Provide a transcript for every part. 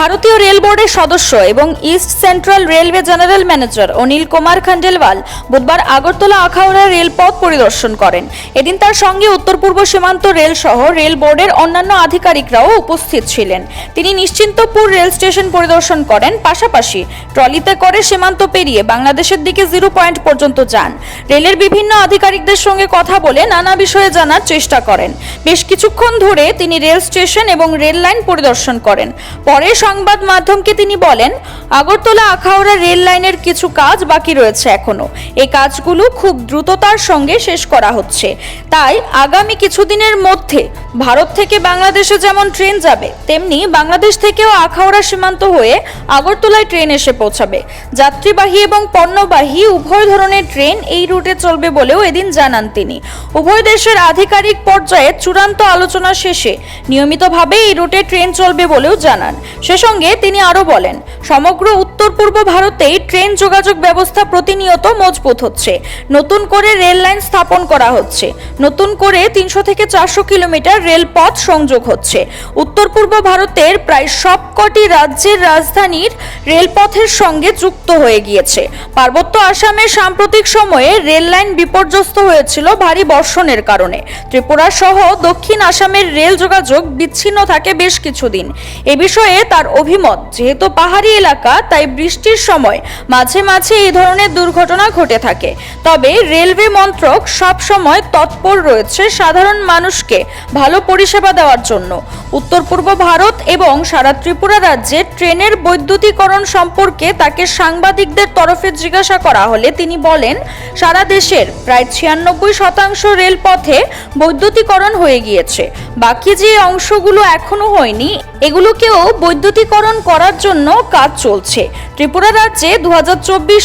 ভারতীয় রেল বোর্ডের সদস্য এবং east central railway general manager Anil Kumar Khandelwal বুধবার আগরতলা আখাউড়া রেলপথ পরিদর্শন করেন। এদিন তার সঙ্গে উত্তর পূর্ব সীমান্ত রেল সহ রেল বোর্ডের অন্যান্য আধিকারিকরাও উপস্থিত ছিলেন। তিনি নিশ্চিন্তপুর রেল স্টেশন পরিদর্শন করেন, পাশাপাশি ট্রলিতে করে সীমান্ত পেরিয়ে বাংলাদেশের দিকে জিরো পয়েন্ট পর্যন্ত যান। রেলের বিভিন্ন আধিকারিকদের সঙ্গে কথা বলে নানা বিষয়ে জানার চেষ্টা করেন। বেশ কিছুক্ষণ ধরে তিনি রেল স্টেশন এবং রেল লাইন পরিদর্শন করেন। পরে সংবাদ মাধ্যমকে তিনি বলেন, আগরতলা আখাউড়া রেল লাইনের কিছু কাজ বাকি রয়েছে এখনও। এই কাজগুলো খুব দ্রুততার সঙ্গে শেষ করা হচ্ছে। তাই আগামী কিছুদিনের মধ্যে ভারত থেকে বাংলাদেশে যেমন ট্রেন যাবে, তেমনি বাংলাদেশ থেকেও আখাউড়া সীমান্ত হয়ে আগরতলায় ট্রেন এসে পৌঁছাবে। যাত্রীবাহী এবং পণ্যবাহী উভয় ধরনের ট্রেন এই রুটে চলবে বলেও এদিন জানান তিনি। উভয় দেশের আধিকারিক পর্যায়ে চূড়ান্ত আলোচনা শেষে নিয়মিতভাবে এই রুটে ট্রেন চলবে বলেও জানান। সে সঙ্গে তিনি আরও বলেন, সমগ্র উত্তর পূর্ব ভারতেই ট্রেন যোগাযোগ ব্যবস্থা প্রতিনিয়ত মজবুত হচ্ছে। নতুন করে রেল লাইন স্থাপন করা হচ্ছে। নতুন করে তিনশো থেকে চারশো কিলোমিটার রেলপথ সংযোগ হচ্ছে। উত্তর পূর্ব ভারতের প্রায় সবকটি রাজ্যের রাজধানীর রেলপথের সঙ্গে যুক্ত হয়ে গিয়েছে। পার্বত্য আসামের সাম্প্রতিক সময়ে রেল লাইন বিপর্যস্ত হয়েছিল ভারী বর্ষণের কারণে। ত্রিপুরা সহ দক্ষিণ আসামের রেল যোগাযোগ বিচ্ছিন্ন থাকে বেশ কিছুদিন। এ বিষয়ে তার অভিমত। যেহেতু পাহাড়ি এলাকা, তাই বৃষ্টির সময় মাঝে মাঝে এই ধরনের দুর্ঘটনা ঘটে থাকে। তবে রেলওয়ে মন্ত্রক সব সময় তৎপর রয়েছে সাধারণ মানুষকে ভালো পরিষেবা দেওয়ার জন্য। উত্তর পূর্ব ভারত এবং সারা ত্রিপুরা রাজ্যে ট্রেনের বৈদ্যুতিকরণ সম্পর্কে তাকে সাংবাদিকদের তরফে জিজ্ঞাসা করা হলে তিনি বলেন, সারা দেশের প্রায় ছিয়ানব্বই শতাংশ রেলপথে বৈদ্যুতিকরণ হয়ে গিয়েছে। বাকি যে অংশগুলো এখনও হয়নি এগুলোকেও বৈদ্যুতিকরণ করার জন্য কাজ চলছে ত্রিপুরা রাজ্যে দু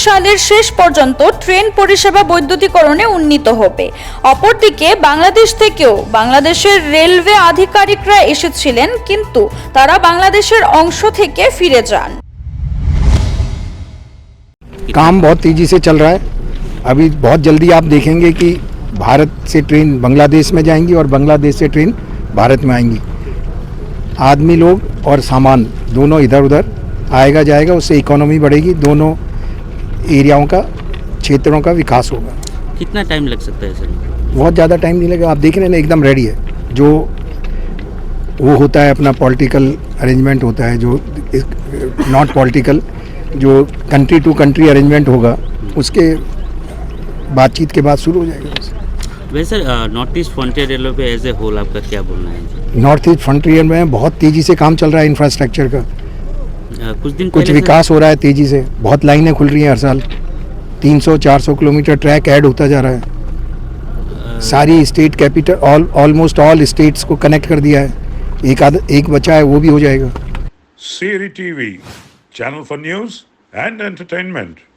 সালের শেষ পর্যন্ত ট্রেন পরিষেবা বৈদ্যুতিকরণে উন্নীত হবে অপরদিকে বাংলাদেশ থেকেও বাংলাদেশের রেলওয়ে আধিকারিকরা এসেছিলেন কিন্তু তারা বাংলাদেশের অংশ থেকে ফিরে যান काम बहुत तेज़ी से चल रहा है अभी बहुत जल्दी आप देखेंगे कि भारत से ट्रेन बांग्लादेश में जाएंगी और बांग्लादेश से ट्रेन भारत में आएंगी आदमी लोग और सामान दोनों इधर उधर आएगा जाएगा उससे इकोनॉमी बढ़ेगी दोनों एरियाओं का क्षेत्रों का विकास होगा। कितना टाइम लग सकता है सर? बहुत ज़्यादा टाइम नहीं लगेगा। आप देख रहे हैं ना एकदम रेडी है। जो वो होता है अपना पॉलिटिकल अरेंजमेंट होता है जो नॉट पॉलिटिकल जो कंट्री टू कंट्री अरेंजमेंट होगा उसके बातचीत के बाद शुरू हो जाएगा। वैसे नॉर्थ ईस्ट फ्रंटियर रेलवे पे एज ए होल आपका क्या बोलना है? नॉर्थ ईस्ट फ्रंटियर में बहुत तेज़ी से काम चल रहा है इंफ्रास्ट्रक्चर का। कुछ दिन कुछ विकास हो रहा है तेज़ी से। बहुत लाइनें खुल रही हैं हर साल। 300-400 किलोमीटर ट्रैक ऐड होता जा रहा है। अ, सारी state capital all almost all states को कनेक्ट कर दिया है। एक आध एक बचा है वो भी हो जाएगा। सीरी TV channel for news and entertainment.